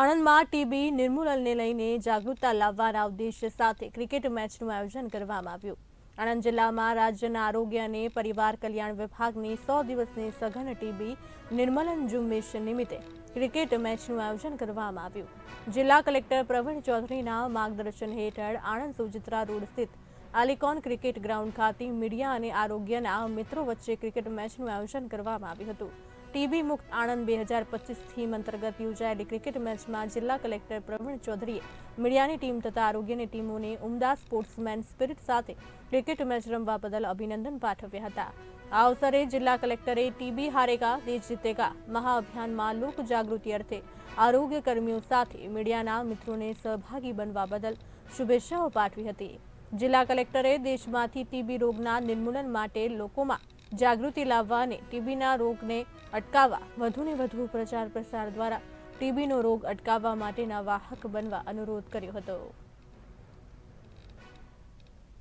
આણંદમાં ટીબી નિર્મૂલનને લઈને જાગૃતતા લાવવાના ઉદ્દેશ્ય સાથે ક્રિકેટ મેચનું આયોજન કરવામાં આવ્યું. આણંદ જિલ્લામાં રાજ્યના આરોગ્ય અને પરિવાર કલ્યાણ વિભાગની સો દિવસની સઘન ટીબી નિર્મૂલન ઝુંબેશ નિમિત્તે ક્રિકેટ મેચનું આયોજન કરવામાં આવ્યું. જિલ્લા કલેક્ટર પ્રવીણ ચૌધરીના માર્ગદર્શન હેઠળ આણંદ સુજિત્રા રોડ સ્થિત આલિકોન ક્રિકેટ ગ્રાઉન્ડ ખાતે મીડિયા અને આરોગ્યના મિત્રો વચ્ચે ક્રિકેટ મેચનું આયોજન કરવામાં આવ્યું હતું. ટીબી મુક્ત આણંદ બે હજાર પચીસ થીમ અંતર્ગત યોજાયેલી ક્રિકેટ મેચમાં જિલ્લા કલેક્ટર પ્રવીણ ચૌધરીએ મીડિયાની ટીમ તથા આરોગ્યની ટીમોને ઉમદા સ્પોર્ટ્સમેન સ્પિરિટ સાથે ક્રિકેટ મેચ રમવા બદલ અભિનંદન પાઠવ્યા હતા. આ અવસરે જિલ્લા કલેક્ટરે ટીબી હારેગા, દેશ જીતેગા, મહાઅભિયાનમાં લોક જાગૃતિ અર્થે આરોગ્ય કર્મીઓ સાથે મીડિયાના મિત્રોને સહભાગી બનવા બદલ શુભેચ્છાઓ પાઠવી હતી. જિલ્લા કલેક્ટરે દેશમાંથી ટીબી રોગના નિર્મૂલન માટે લોકોમાં જાગૃતિ લાવવા અને ટીબીના રોગને અટકાવવા વધુને વધુ પ્રચાર પ્રસાર દ્વારા ટીબીનો રોગ અટકાવવા માટેના વાહક બનવા અનુરોધ કર્યો હતો.